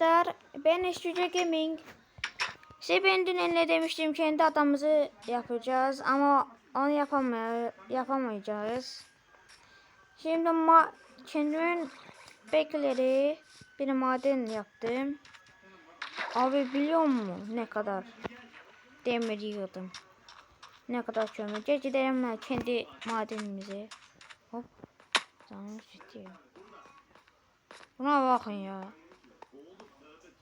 Arkadaşlar ben Eşüce Gaming. Size ben dün ne demiştim kendi adamımızı yapacağız ama onu yapamay yapamayacağız. Şimdi ma kendimin bekleri bir maden yaptım. Abi biliyor musun ne kadar demir yığdım. Ne kadar kömür. Gidelim kendi madenimize. Hop. Canım ciddi. Buna bakın ya.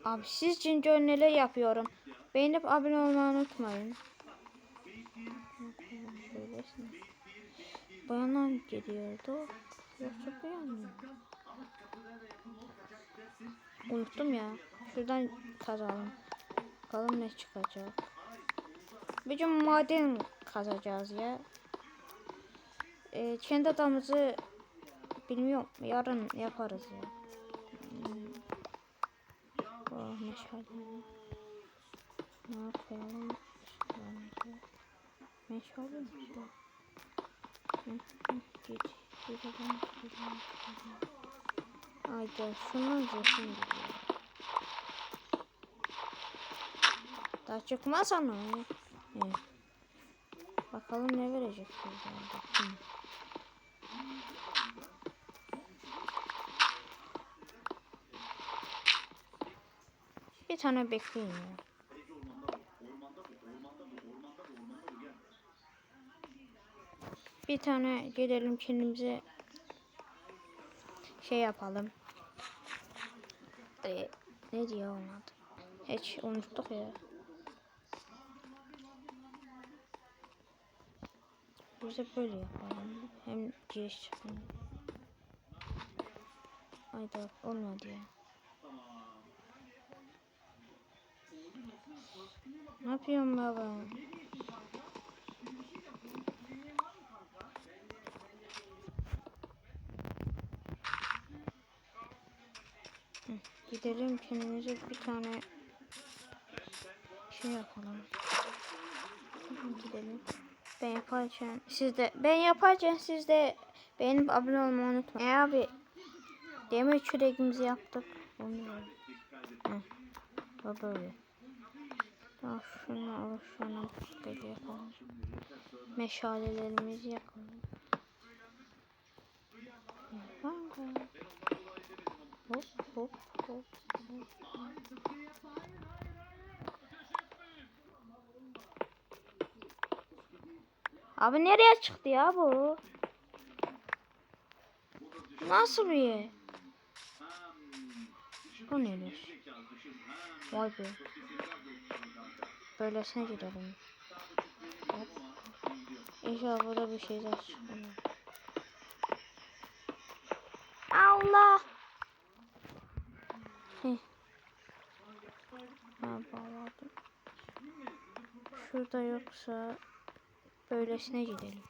Abi siz için neler yapıyorum. Beğenip abone olmayı unutmayın. Bayanlar geliyordu. Yoksa? Unuttum ya. Şuradan kazalım. Bakalım ne çıkacak. Bir maden kazacağız ya. Ee, kendi adamımızı bilmiyorum. Yarın yaparız ya. Hmm. Oh meşale. Ne koyalım? Bence. Meşale mi? Şu. Git. Gidelim. Gidelim. Gidelim. Haydi şundan zeytin gidiyor. Daha çıkmaz ama. Evet. Bakalım ne verecek. Hı. Bir tane bekleyin ya. Bir tane gelelim kendimize şey yapalım. Ee, ne diyor onun adı? Hiç unuttuk ya. Biz de böyle yapalım. Hem giriş çıkmıyor. Hayda olmadı ya. Ne yapıyorum baba? Gidelim kendimize bir tane şey yapalım. Gidelim. Ben yaparken siz de ben yaparken siz de beğenip abone olmayı unutmayın. E abi demir küreğimizi yaptık. Onu böyle. Hı. Böyle. Tamam şunu alıp şunu böyle yapalım. Meşalelerimizi yakalım. Hop hop. hop. Abi nereye çıktı ya bu? Nasıl bir yer? Bu nedir? Vay be. Böylesine gidelim. Hop. İnşallah burada bir şeyler çıkmıyor. Allah! Heh. Ha bağladım. Şurada yoksa böylesine gidelim.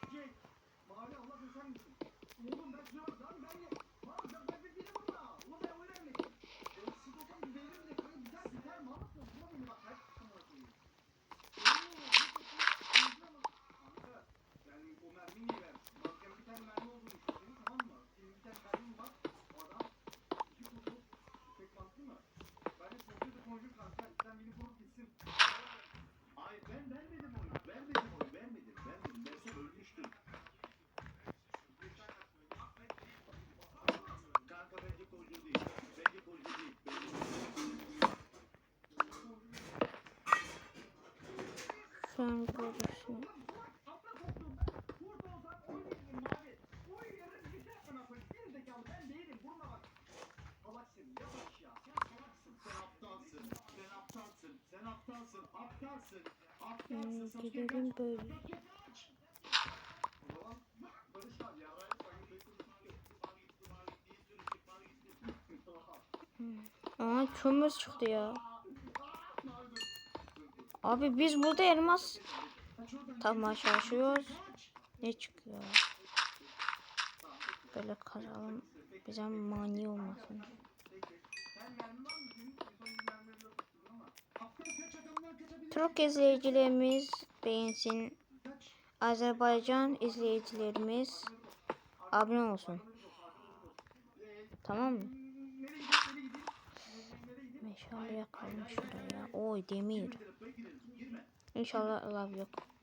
Hmm, Aptalsın. Sasuke gidelim böyle. Aa kömür çıktı ya. Abi biz burada elmas tamam çalışıyoruz. Ne çıkıyor? Böyle kazalım. Bize mani olmasın. Türk izleyicilerimiz beğensin. Azerbaycan izleyicilerimiz abone olsun. Tamam mı? Meşale yakalım şuraya. Oy demir. İnşallah lav yok.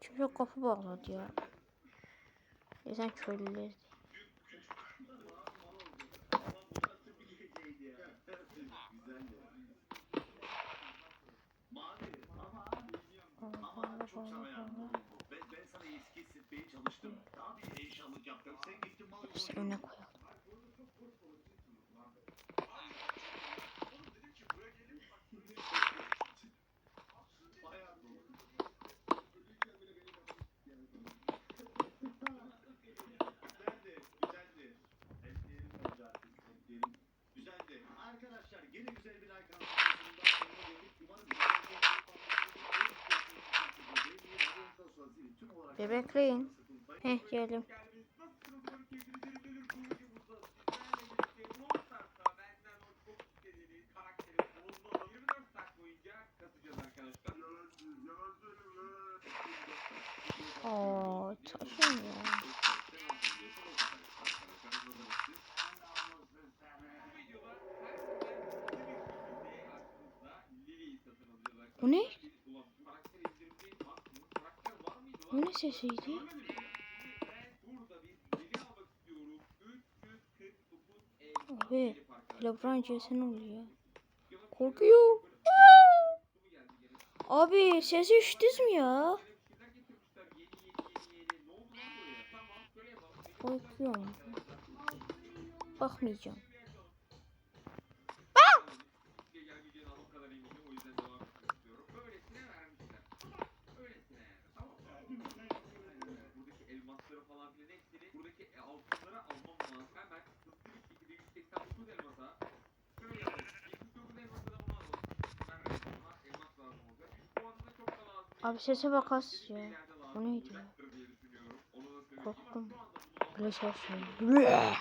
Çocuk kapı bağladı ya. Neden köylüler Hepsi öne koyalım. Arkadaşlar Bebekleyin. Heh geldim. Oo. Bu ne? Bu ne sesiydi? Abi, Lebron Jason oluyor. Korkuyor. Abi sesi işitiz mi ya? Korkuyorum. Bakmayacağım. Abi sese bakas ya. O neydi ya? Korktum. 我笑死了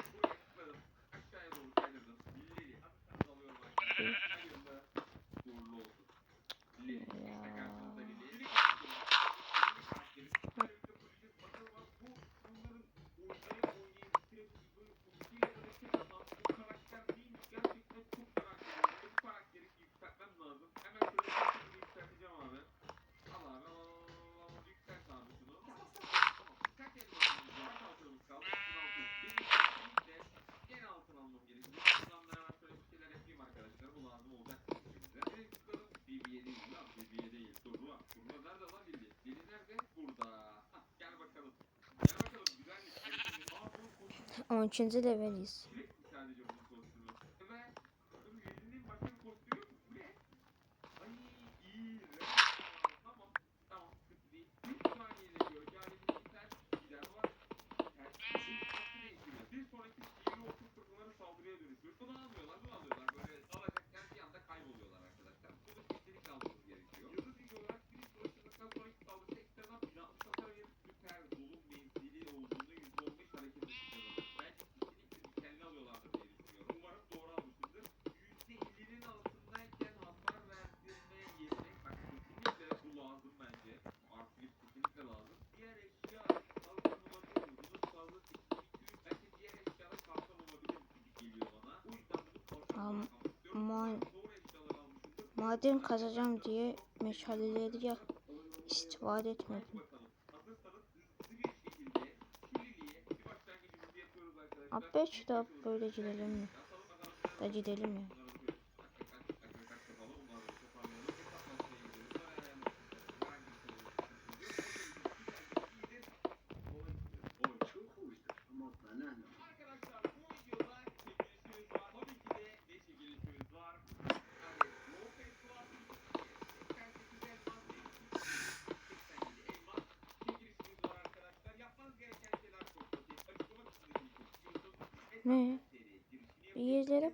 13. leveliz. Maden kazacağım diye meşaleleri ya istifade etmedim. Abi şu da böyle gidelim mi? Da gidelim ya.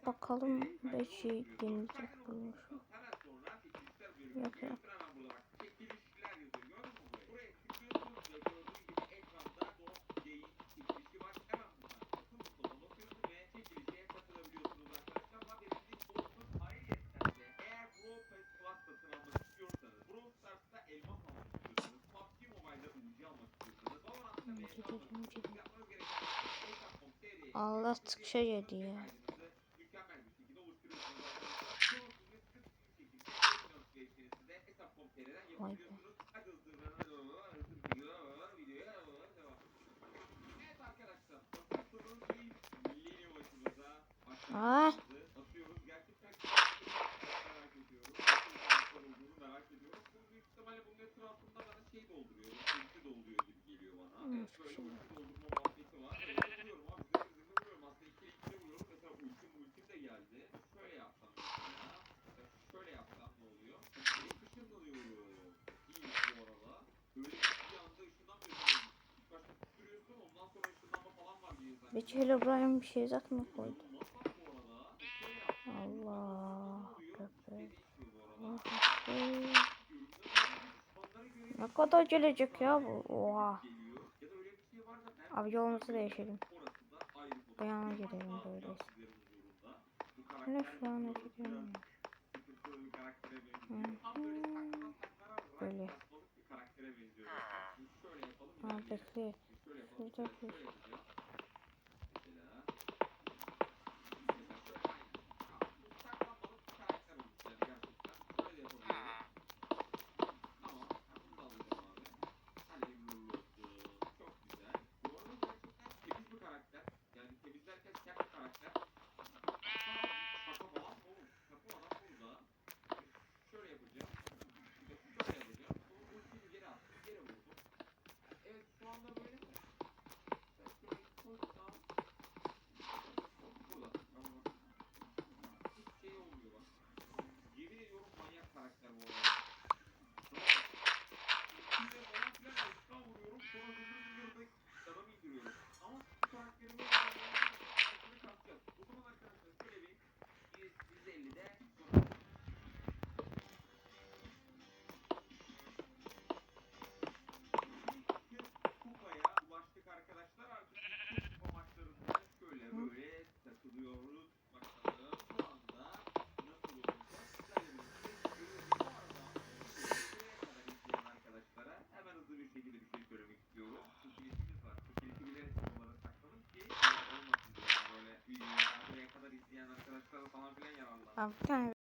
bakalım 5'i gelecek bulmuş. Yok yok. Allah sıkışa yedi ya. Vay be. Ah. Aa. Şey dolduruyor, dolduruyor gibi geliyor bana. Evet, böyle Peki Hello Brian bir şey zaten mı koydu? Allah. Ne kadar gelecek ya bu? Oha. Abi yolumuzu değişelim. Bu yana gidelim böyle. Ne şu an gidiyorum. Böyle. Ha bekle. Şurada bir. 但。